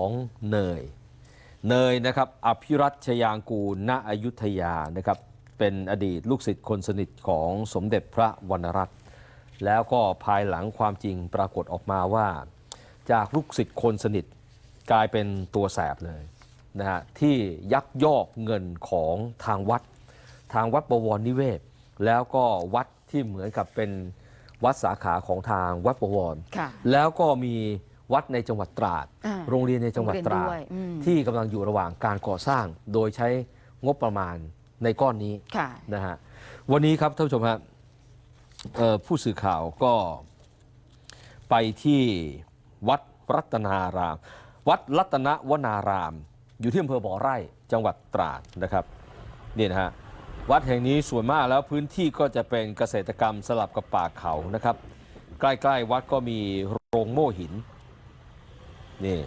ของเนย เนยนะครับอภิรัตชยางกูลณอยุธยานะครับเป็นอดีตลูกศิษย์คนสนิทของสมเด็จพระวรรณรัตน์แล้วก็ภายหลังความจริงปรากฏออกมาว่า จากลูกศิษย์คนสนิทกลายเป็นตัวแสบเลยนะฮะที่ยักยอกเงินของทางวัด ทางวัดบวรนิเวศ แล้วก็วัดที่เหมือนกับเป็นวัดสาขาของทางวัดบวรค่ะแล้วก็มี วัดในจังหวัดตราดอ่าโรงเรียนในจังหวัดตราดโรงเรียนด้วยอืมที่กำลังอยู่ระหว่างการก่อสร้าง โดยใช้งบประมาณในก้อนนี้ค่ะนะฮะวันนี้ครับท่านผู้ชมครับเอ่อผู้สื่อข่าวก็ไปที่วัดรัตนาราม วัดรัตนวนาราม อยู่ที่อำเภอบ่อไร่จังหวัดตราดนะครับนี่นะฮะวัดแห่งนี้ส่วนมากแล้วพื้นที่ก็จะเป็นเกษตรกรรมสลับกับป่าเขานะครับ ใกล้ๆวัดก็มีโรงโม่หิน นี่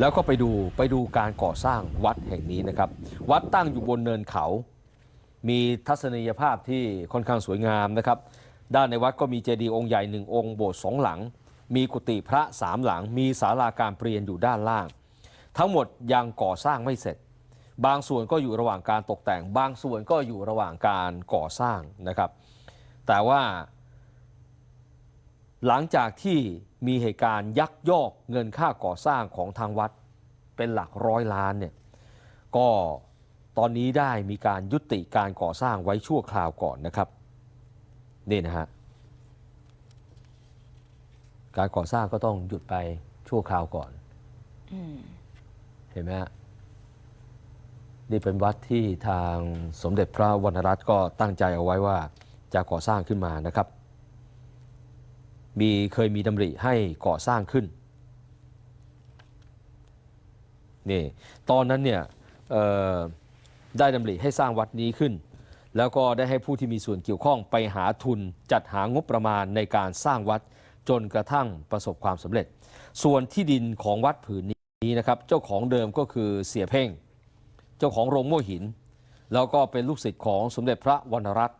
แล้วก็ไปดูไปดูการก่อสร้างวัดแห่งนี้นะครับ วัดตั้งอยู่บนเนินเขา มีทัศนียภาพที่ค่อนข้างสวยงามนะครับ ด้านในวัดก็มีเจดีย์องค์ใหญ่หนึ่งองค์โบสถ์สองหลัง มีกุฏิพระสามหลัง มีศาลาการเปลี่ยนอยู่ด้านล่าง ทั้งหมดยังก่อสร้างไม่เสร็จ บางส่วนก็อยู่ระหว่างการตกแต่ง บางส่วนก็อยู่ระหว่างการก่อสร้างนะครับ แต่ว่า หลังจากที่ มีเหตุการณ์ยักยอกเงินค่าก่อสร้างของทางวัดเป็นหลักร้อยล้านเนี่ยก็ตอนนี้ได้มีการยุติการก่อสร้างไว้ชั่วคราวก่อนนะครับนี่นะฮะการก่อสร้างก็ต้องหยุดไปชั่วคราวก่อนอเห็นไหมฮะนี่เป็นวัดที่ทางสมเด็จพระวรรณรัตน์ก็ตั้งใจเอาไว้ว่าจะก่อสร้างขึ้นมานะครับ มีเคยมีดำริให้ก่อสร้างขึ้นนี่ตอนนั้นเนี่ยได้ดำริให้สร้างวัดนี้ขึ้น แล้วก็ได้ให้ผู้ที่มีส่วนเกี่ยวข้องไปหาทุนจัดหางบประมาณในการสร้างวัดจนกระทั่งประสบความสำเร็จ ส่วนที่ดินของวัดผืนนี้นะครับเจ้าของเดิมก็คือเสียเพ่ง เจ้าของโรงโม่หิน แล้วก็เป็นลูกศิษย์ของสมเด็จพระวรรณรัตน์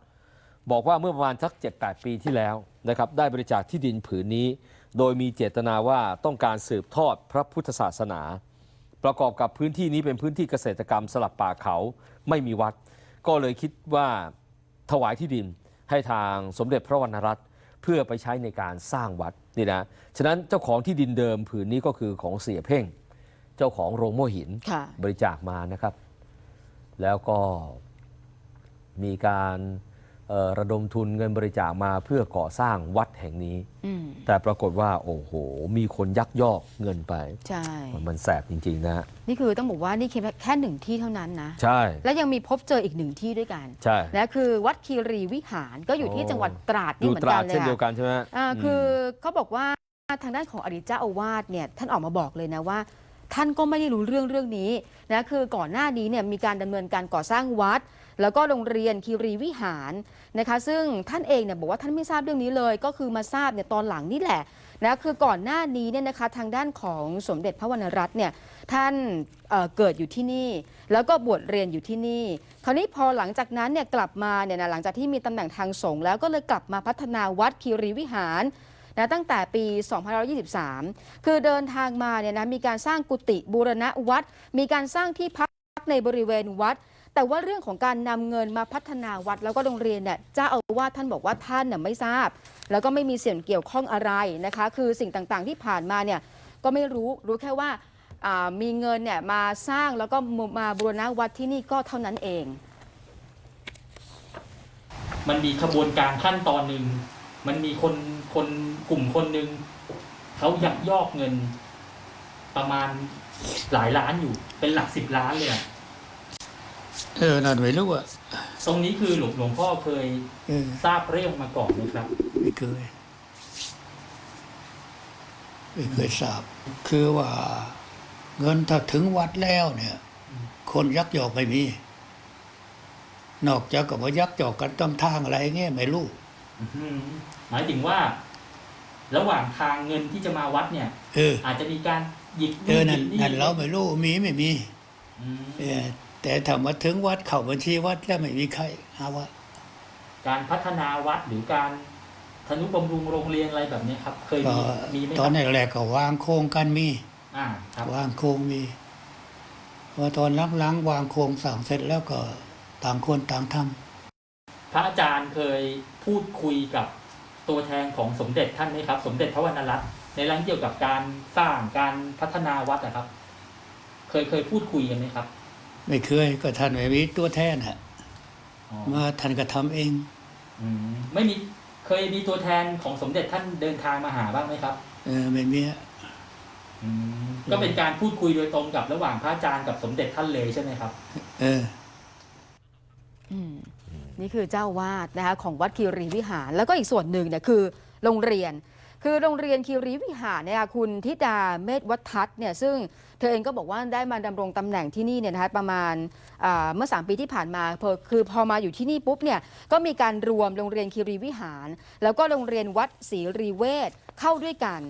บอกว่าเมื่อประมาณสัก 7-8 ปีที่แล้วนะครับได้บริจาคที่ดินผืนนี้ โดยมีเจตนาว่าต้องการสืบทอดพระพุทธศาสนา ประกอบกับพื้นที่นี้เป็นพื้นที่เกษตรกรรมสลับป่าเขาไม่มีวัด ก็เลยคิดว่าถวายที่ดินให้ทางสมเด็จพระวรรณรัตน์เพื่อไปใช้ในการสร้างวัดนี่นะฉะนั้นเจ้าของที่ดินเดิมผืนนี้ก็คือของเสียเพ่ง เจ้าของโรงโม่หินค่ะบริจาคมานะครับ แล้วก็มีการเอ่อ ระดมทุนเงินบริจาคมาเพื่อก่อสร้างวัดแห่งนี้อืมแต่ปรากฏว่า โอ้โห มีคนยักยอกเงินไป ใช่ มันแสบจริง ๆ นะฮะนี่คือต้องบอกว่านี่แค่แค่หนึ่งที่เท่านั้นนะ ใช่ และยังมีพบเจออีกหนึ่งที่ด้วยกัน ใช่นะคือวัดคีรีวิหารก็อยู่ที่โอ้จังหวัดตราดอนี่ยู่เหมือตนรากัดนเลยเช่นเดียวอะกันใช่ไหมอ่ามคือเขาบอกว่าทางด้านของอดีตเจ้าอาวาสเนี่ยท่านออกมาบอกเลยนะว่า ท่านก็ไม่ได้รู้เรื่องเรื่องนี้นะคือก่อนหน้านี้เนี่ยมีการดำเนินการก่อสร้างวัด แล้วก็โรงเรียนคีรีวิหารนะคะ ซึ่งท่านเองเนี่ยบอกว่าท่านไม่ทราบเรื่องนี้เลย ก็คือมาทราบเนี่ยตอนหลังนี่แหละนะคือก่อนหน้านี้เนี่ยนะคะทางด้านของสมเด็จพระวรรณรัตน์เนี่ยท่านเเกิดอยู่ที่นี่ แล้วก็บวชเรียนอยู่ที่นี่ คราวนี้พอหลังจากนั้นเนี่ยกลับมาเนี่ยนะหลังจากที่มีตำแหน่งทางสงฆ์แล้วก็เลยกลับมาพัฒนาวัดคีรีวิหาร นะตั้งแต่ปี 2523 คือเดินทางมาเนี่ยนะมีการสร้างกุฏิบูรณะวัด มีการสร้างที่พักในบริเวณวัด แต่ว่าเรื่องของการนำเงินมาพัฒนาวัดแล้วก็โรงเรียนเนี่ยเจ้าอาวาสท่านบอกว่าท่านเนี่ยไม่ทราบ แล้วก็ไม่มีเส่วนเกี่ยวข้องอะไรนะคะ คือสิ่งต่างๆที่ผ่านมาเนี่ยก็ไม่รู้รู้แค่ว่ามีเงินเนี่ยมาสร้างแล้วก็มาบูรณะวัดที่นี่ก็เท่านั้นเอง มันมีขบวนการขั้นตอนหนึ่ง มันมีคนคนกลุ่มคนหนึ่งเขายักยอกเงินประมาณหลายล้านอยู่ เป็นหลักสิบล้านเลยอะเออนั่นไม่รู้อะตรงนี้คือหลวงหลวงพ่อเคยเออทราบเรื่องมาก่อนไหมครับ ไม่เคย ไม่เคยทราบ คือว่า เงินถ้าถึงวัดแล้วเนี่ย คนยักยอกไม่มี นอกจากกับว่ายักยอกกันต้นทางอะไรเงี้ยไม่รู้อืม หมายถึงว่า ระหว่างทางเงินที่จะมาวัดเนี่ย เออ อาจจะมีการหยิบเออนั่นหยิบนั่นเราไม่รู้มีไม่มีอืมเออแต่ถ้ามาถึงวัดเข้าบัญชีวัดแล้วไม่มีใครหาว่า การพัฒนาวัดหรือการทนุบำรุงโรงเรียนอะไรแบบเนี้ยครับ เคยก็มีมีไหมตคอรันบแรกๆก็วางโครงกันมีออ่าครับวางโครงมีพอตอนหลังๆวางโครงสั่งเสร็จแล้วก็ต่างคนต่างทำ พระอาจารย์เคยพูดคุยกับตัวแทนของสมเด็จท่านไหมครับ สมเด็จพระวรรณรัตน์ในเรื่องเกี่ยวกับการสร้างการพัฒนาวัดนะครับ เคยเคยพูดคุยกันไหมครับ ไม่เคยก็ท่านไม่มีตัวแทนฮะอ๋อมาท่านก็ทำเองอืมไม่มีเคยมีตัวแทนของสมเด็จท่านเดินทางมาหาบ้างไหมครับ เออไม่มีฮะอืมก็เป็นการพูดคุยโดยตรงกับระหว่างพระอาจารย์กับสมเด็จท่านเลยใช่ไหมครับ เออ อืม นี่คือเจ้าวาดนะคะของวัดคีรีวิหาร แล้วก็อีกส่วนหนึ่งเนี่ยคือโรงเรียน คือโรงเรียนคีรีวิหารเนี่ยคุณธิดาเมธวัฒน์เนี่ยซึ่งเธอเองก็บอกว่าได้มาดำรงตำแหน่งที่นี่เนี่ยนะคะประมาณเมื่อ 3 ปีที่ผ่านมาพอคือพอมาอยู่ที่นี่ปุ๊บเนี่ยก็มีการรวมโรงเรียนคีรีวิหาร แล้วก็โรงเรียนวัดศรีรีเวชเข้าด้วยกัน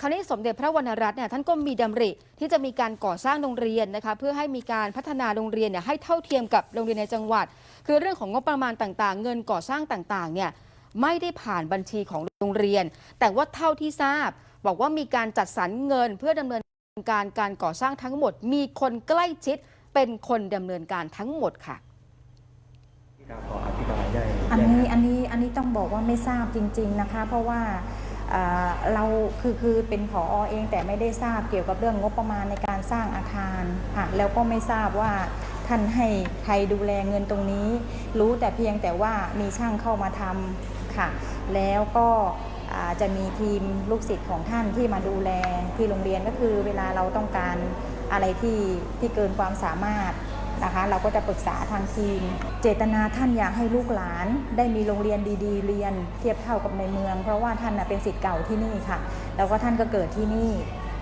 คราวนี้สมเด็จพระวรรณรัตน์เนี่ยท่านก็มีดำริที่จะมีการก่อสร้างโรงเรียนนะคะเพื่อให้มีการพัฒนาโรงเรียนเนี่ยให้เท่าเทียมกับโรงเรียนในจังหวัด คือเรื่องของงบประมาณต่างๆ เงินก่อสร้างต่างๆเนี่ยไม่ได้ผ่านบัญชีของโรงเรียน แต่ว่าเท่าที่ทราบ บอกว่ามีการจัดสรรเงินเพื่อดำเนินการการก่อสร้างทั้งหมด มีคนใกล้ชิดเป็นคนดำเนินการทั้งหมดค่ะขออธิบายได้อันนี้อันนี้อันนี้ต้องบอกว่าไม่ทราบจริง ๆนะคะ เพราะว่า เราคือคือเป็นผออเองแต่ไม่ได้ทราบเกี่ยวกับเรื่องงบประมาณในการสร้างอาคารค่ะแล้วก็ไม่ทราบว่าท่านให้ใครดูแลเงินตรงนี้ รู้แต่เพียงแต่ว่ามีช่างเข้ามาทำค่ะ แล้วก็จะมีทีมลูกศิษย์ของท่านที่มาดูแลที่โรงเรียนก็คือเวลาเราต้องการอะไรที่ที่เกินความสามารถ นะคะ เราก็จะปรึกษาทางทีม เจตนาท่านอยากให้ลูกหลาน ได้มีโรงเรียนดีๆ เรียน เทียบเท่ากับในเมือง เพราะว่าท่านนะเป็นสิทธิ์เก่าที่นี่ค่ะ แล้วก็ท่านก็เกิดที่นี่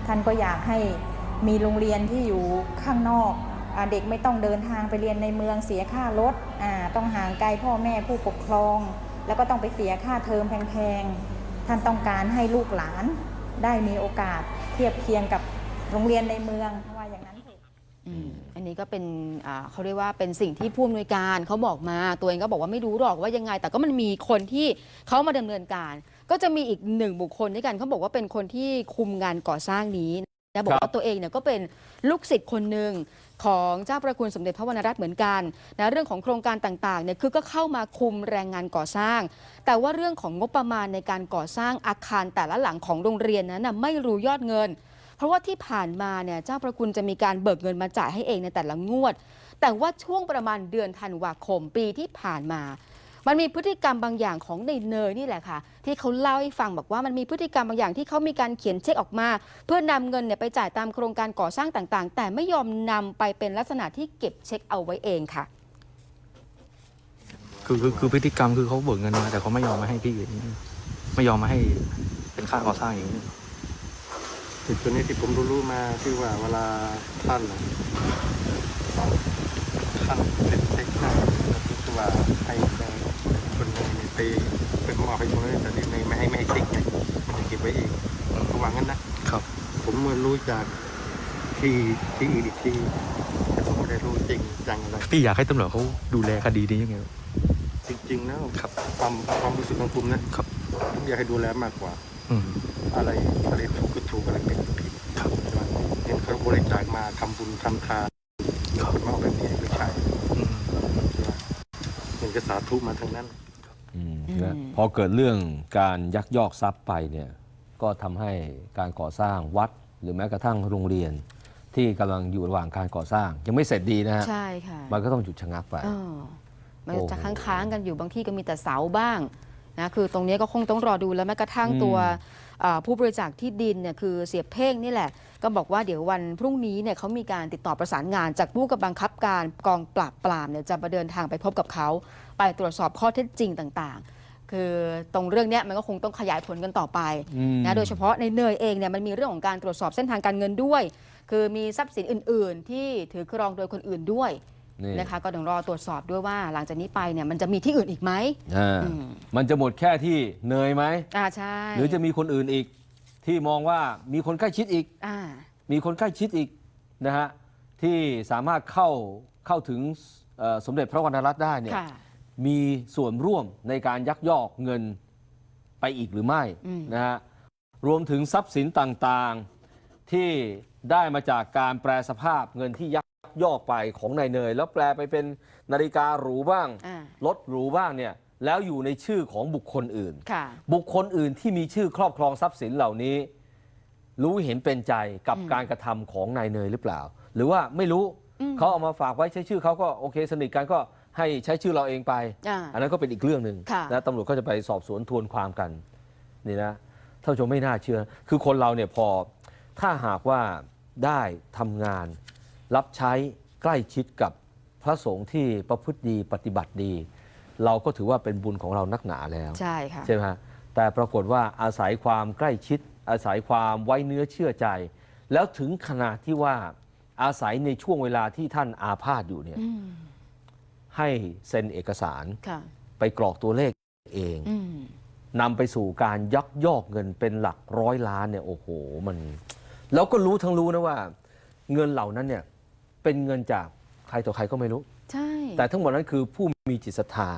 ท่านก็อยากให้มีโรงเรียนที่อยู่ข้างนอกอเด็กไม่ต้องเดินทางไปเรียนในเมืองเสียค่ารถต้องห่างไกลพ่อแม่ผู้ปกครอง แล้วก็ต้องไปเสียค่าเทอมแพงๆ ท่านต้องการให้ลูกหลานได้มีโอกาสเทียบเคียงกับโรงเรียนในเมืองว่าอย่างนั้น อันนี้ก็เป็นเขาเรียกว่าเป็นสิ่งที่ผู้อำนวยการเขาบอกมาตัวเองก็บอกว่าไม่รู้หรอกว่ายังไง แต่ก็มันมีคนที่เขามาดำเนินการ ก็จะมีอีกหนึ่งบุคคลด้วยกันเขาบอกว่าเป็นคนที่คุมงานก่อสร้างนี้นะบอกว่าตัวเองเนี่ยก็เป็นลูกศิษย์คนหนึ่งของเจ้าประคุณสมเด็จพระวรรณรัตน์เหมือนกันนะเรื่องของโครงการต่างๆเนี่ยคือก็เข้ามาคุมแรงงานก่อสร้าง แต่ว่าเรื่องของงบประมาณในการก่อสร้างอาคารแต่ละหลังของโรงเรียนนั้นนะไม่รู้ยอดเงิน เพราะว่าที่ผ่านมาเนี่ยเจ้าประคุณจะมีการเบิกเงินมาจ่ายให้เองในแต่ละงวด แต่ว่าช่วงประมาณเดือนธันวาคมปีที่ผ่านมามันมีพฤติกรรมบางอย่างของในเนยนี่แหละค่ะ ที่เขาเล่าให้ฟังบอกว่ามันมีพฤติกรรมบางอย่างที่เขามีการเขียนเช็คออกมา เพื่อนำเงินเนี่ยไปจ่ายตามโครงการก่อสร้างต่างๆ แต่ไม่ยอมนำไปเป็นลักษณะที่เก็บเช็คเอาไว้เองค่ะ คือคือคือพฤติกรรมคือเขาเบิกเงินมาแต่เขาไม่ยอมมาให้พี่ไม่ยอมมาให้เป็นค่าก่อสร้างอย่างนี้ จุดตัวนี้ที่ผมรู้ๆมาคือว่าเวลาท่านน่ะท่านเป็นเซ็กให้คือว่าให้คนหนึงเนี่ยไปเป็นมอบให้คนนึงแต่นี่ไม่ไม่ให้ไม่ให้ติ๊กไงมันจะเก็บไว้เองระวังนั้นนะครับ ผมมารู้จากที่ที่อื่นอีกทีแต่ผมไม่ได้รู้จริงจังอะไรพี่อยากให้ตำรวจเขาดูแลคดีนี้ยังไงจริงๆแล้วครับความความรู้สึกของผมนะครับผมอยากให้ดูแลมากกว่า อะไรอะไรถูกก็ถูกอะไรผิดก็ผิดครับใช่ไหมเห็นเขาบริจาคมาทำบุญทำทานครับมาเอาแบบนี้ก็ใช่อืมใช่ไหมเห็นก็สาธุมาทั้งนั้นอืมอืมนะพอเกิดเรื่องการยักยอกทรัพย์ไปเนี่ยก็ทำให้การก่อสร้างวัดหรือแม้กระทั่งโรงเรียน ที่กำลังอยู่ระหว่างการก่อสร้าง ยังไม่เสร็จดีนะฮะใช่ค่ะมันก็ต้องหยุดชะงักไปเออมันจะค้างๆกันอยู่บางที่ก็มีแต่เสาบ้าง นะคือตรงนี้ก็คงต้องรอดูแล้วแม้กระทั่งอืมตัวเอ่อผู้บริจาคที่ดินเนี่ยคือเสียเพ่งนี่แหละ ก็บอกว่าเดี๋ยววันพรุ่งนี้เนี่ยเขามีการติดต่อประสานงาน จากผู้กำบังคับการกองปราบปรามเนี่ยจะมาเดินทางไปพบกับเขา ไปตรวจสอบข้อเท็จจริงต่างๆ คือตรงเรื่องเนี้ยมันก็คงต้องขยายผลกันต่อไปอืมนะโดยเฉพาะในเนยเองเนี่ยมันมีเรื่องของการตรวจสอบเส้นทางการเงินด้วย คือมีทรัพย์สินอื่น ๆ ที่ถือครองโดยคนอื่นด้วย นี่นะคะก็ต้องรอตรวจสอบด้วยว่าหลังจากนี้ไปเนี่ยมันจะมีที่อื่นอีกไหมอ่าอืมมันจะหมดแค่ที่เนยไหมอ่าใช่หรือจะมีคนอื่นอีก ที่มองว่ามีคนใกล้ชิดอีกอ่ามีคนใกล้ชิดอีกนะฮะที่สามารถเข้าเข้าถึงเอ่อสมเด็จพระวรรณรัตน์ได้เนี่ยค่ะมีส่วนร่วมในการยักยอกเงินไปอีกหรือไม่อืมนะฮะรวมถึงทรัพย์สินต่างๆที่ได้มาจากการแปลสภาพเงินที่ยัก ยอกไปของนายเนย แล้วแปลไปเป็นนาฬิกาหรูบ้างอ่ารถหรูบ้างเนี่ยแล้วอยู่ในชื่อของบุคคลอื่น ค่ะ บุคคลอื่นที่มีชื่อครอบครองทรัพย์สินเหล่านี้ รู้เห็นเป็นใจกับอืมการกระทำของนายเนยหรือเปล่า หรือว่าไม่รู้อืมเขาเอามาฝากไว้ใช้ชื่อเขาก็โอเค สนิทกันก็ให้ใช้ชื่อเราเองไป อ่าอันนั้นก็เป็นอีกเรื่องหนึ่งค่ะ นะตำรวจก็จะไปสอบสวนทวนความกันนี่นะท่านผู้ชมไม่น่าเชื่อ คือคนเราเนี่ยพอถ้าหากว่าได้ทำงาน รับใช้ใกล้ชิดกับพระสงฆ์ที่ประพฤติดีปฏิบัติดี เราก็ถือว่าเป็นบุญของเรานักหนาแล้ว ใช่ค่ะ ใช่ไหมฮะแต่ปรากฏว่าอาศัยความใกล้ชิด อาศัยความไว้เนื้อเชื่อใจ แล้วถึงขนาดที่ว่าอาศัยในช่วงเวลาที่ท่านอาพาธอยู่เนี่ยอืมให้เซ็นเอกสารค่ะ ไปกรอกตัวเลขเองอืม นำไปสู่การยักยอกเงินเป็นหลักร้อยล้านเนี่ยโอ้โหมัน แล้วก็รู้ทั้งรู้นะว่า เงินเหล่านั้นเนี่ย เป็นเงินจากใครต่อใครก็ไม่รู้ ใช่ แต่ทั้งหมดนั้นคือผู้มีจิตศรัทธา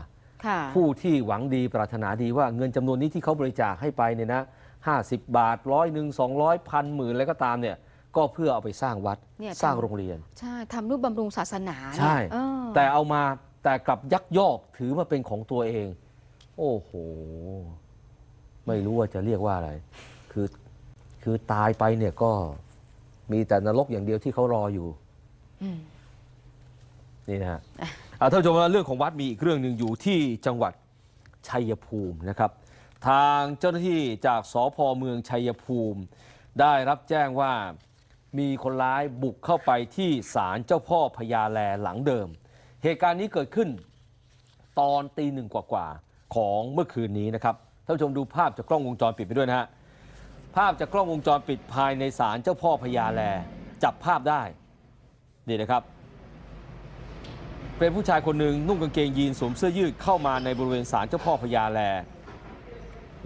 ค่ะ ผู้ที่หวังดีปรารถนาดีว่าเงินจำนวนนี้ที่เขาบริจาคให้ไปเนี่ยนะห้าสิบบาทร้อยหนึ่งสองร้อยพันหมื่นอะไรก็ตามเนี่ยก็เพื่อเอาไปสร้างวัดเนี่ยสร้างทำ โรงเรียน ใช่ทำรูปบำรุงศาสนาเนี่ยใช่ เออแต่เอามาแต่กลับยักยอกถือมาเป็นของตัวเอง โอ้โห ไม่รู้ว่าจะเรียกว่าอะไร คือคือตายไปเนี่ยก็มีแต่นรกอย่างเดียวที่เขารออยู่อืม นี่นะฮะอ่าท่านผู้ชมว่าเรื่องของวัดมีอีกเรื่องหนึ่งอยู่ที่จังหวัดชัยภูมินะครับ ทางเจ้าหน้าที่จากสพเมืองชัยภูมิ ได้รับแจ้งว่ามีคนร้ายบุกเข้าไปที่ศาลเจ้าพ่อพญาแลหลังเดิม เหตุการณ์นี้เกิดขึ้นตอนตีหนึ่งกว่าๆของเมื่อคืนนี้นะครับท่านผู้ชมดูภาพจากกล้องวงจรปิดไปด้วยนะฮะภาพจากกล้องวงจรปิดภายในศาลเจ้าพ่อพญาแลจับภาพได้ นี่นะครับ เป็นผู้ชายคนหนึ่งนุ่งกางเกงยีนสวมเสื้อยืดเข้ามาในบริเวณศาลเจ้าพ่อพญาแล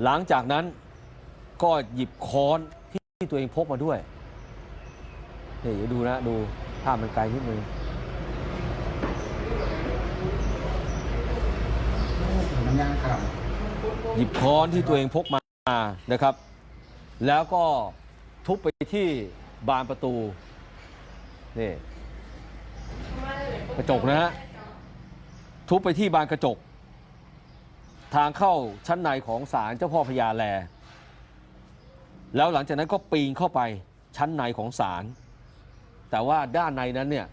หลังจากนั้นก็หยิบค้อนที่ตัวเองพกมาด้วยนี่เดี๋ยวดูนะดูภาพมันไกลนิดนึงมันย่างข่าวหยิบค้อนที่ตัวเองพกมานะครับ แล้วก็ทุบไปที่บานประตูนี่ กระจกนะฮะทุบไปที่บานกระจก ทางเข้าชั้นในของศาลเจ้าพ่อพญาแล แล้วหลังจากนั้นก็ปีนเข้าไปชั้นในของศาลแต่ว่าด้านในนั้นเนี่ย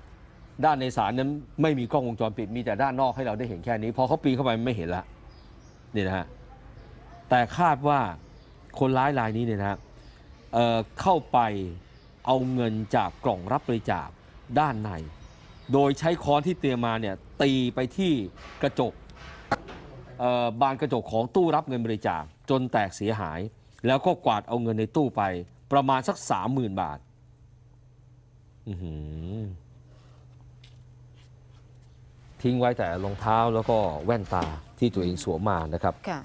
ด้านในศาลนั้นไม่มีกล้องวงจรปิดมีแต่ด้านนอกให้เราได้เห็นแค่นี้ พอเขาปีนเข้าไปไม่เห็นละนี่นะฮะแต่คาดว่าคนร้ายรายนี้เนี่ยนะฮะเเข้าไปเอาเงินจากกล่องรับบริจาคด้านใน โดยใช้ค้อนที่เตรียมมาเนี่ยตีไปที่กระจกเอ่อบานกระจกของตู้รับเงินบริจาคจนแตกเสียหาย แล้วก็กวาดเอาเงินในตู้ไป ประมาณสักสามหมื่นบาทอื้อหือทิ้งไว้แต่รองเท้าแล้วก็แว่นตาที่ตัวเองสวมมานะครับค่ะ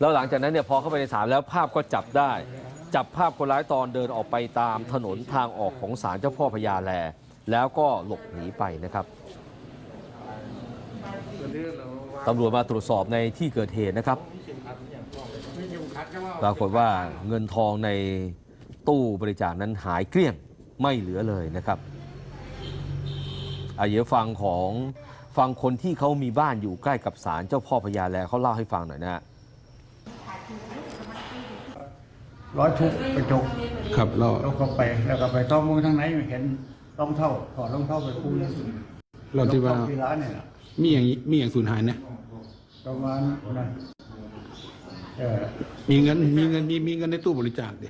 แล้วหลังจากนั้นเนี่ยพอเข้าไปในศาลแล้วภาพก็จับได้ จับภาพคนร้ายตอนเดินออกไปตามถนนทางออกของศาลเจ้าพ่อพญาแล แล้วก็หลบหนีไปนะครับตำรวจมาตรวจสอบในที่เกิดเหตุนะครับ ปรากฏว่าเงินทองในตู้บริจาคนั้นหายเกลี้ยงไม่เหลือเลยนะครับอะเดี๋ยวฟังของฟังคนที่เขามีบ้านอยู่ใกล้กับศาลเจ้าพ่อพญาแลเขาเล่าให้ฟังหน่อยนะฮะร้อยทุกกระจกครับเรา แล้วก็ไปแล้วก็ไปต้องมือทางไหนไม่เห็น รองเท้าถอดรองเท้าไปคู่เราที่ว่าที่ร้านเนี่ยนะมีอย่างมีอย่างสูญหายนะประมาณนั้นเออมีเงินมีเงินมีมีเงินในตู้บริจาคดิ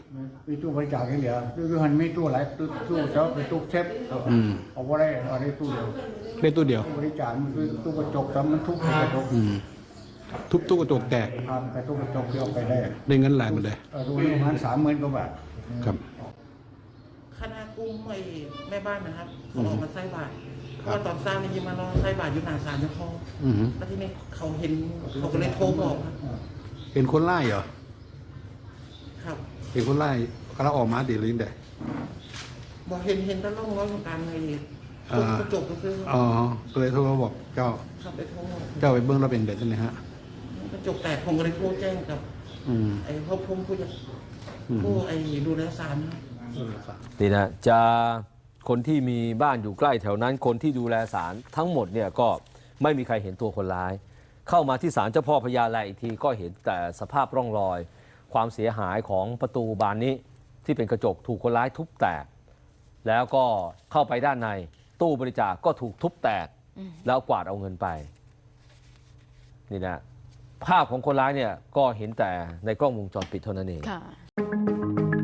มีตู้บริจาคอย่างเดียวตู้หันไม่ตู้หลายตู้ตู้เจ้าเป็นตู้เซฟอืมเอาไว้ได้เอาได้ตู้เดียวได้ตู้เดียวตู้บริจาคมันคือตู้กระจกแต่มันทุกกระจกอืมทุบตู้กระจกแตกทำกระตู้กระจกเดียวไปได้ได้เงินหลายหมดเลยเออดูนี่ประมาณสามหมื่นกว่าบาทครับ คณะกุ้งไอ้แม่บ้านนะครับเขาออกมาใส่บาตรเพราะว่าตอนสร้างนี่ยิมมารอใส่บาตรอยู่หน้าศาลเจ้าพ่ออือหือแล้วทีนี้เขาเห็นเขาก็เลยโทรบอกครับเป็นคนไล่เหรอ ครับเป็นคนไล่กำลังออกมาดิหรือยังไงบอกเห็นเห็นแตะล่องร้อยของการไอ้อ่ากระจกก็คืออ๋อก็เลยโทรมาบอกเจ้าขับไปโทรเจ้าไปเบิ้งเราเป็นเด็ดใช่ไหมฮะ กระจกแตกผมก็เลยโทรแจ้งกับอืม ไอ้พ่อพรหมผู้ใหญ่อืม ผู้ไอ้ดูแลศาลครับ นี่นะจะคนที่มีบ้านอยู่ใกล้แถวนั้น คนที่ดูแลศาลทั้งหมดเนี่ยก็ไม่มีใครเห็นตัวคนร้าย เข้ามาที่ศาลเจ้าพ่อพญาแลอีกทีก็เห็นแต่สภาพร่องรอย ความเสียหายของประตูบานนี้ที่เป็นกระจกถูกคนร้ายทุบแตก แล้วก็เข้าไปด้านในตู้บริจาคก็ถูกทุบแตก แล้วกวาดเอาเงินไปนี่นะภาพของคนร้ายเนี่ยก็เห็นแต่ในกล้องวงจรปิดเท่านั้นเองค่ะ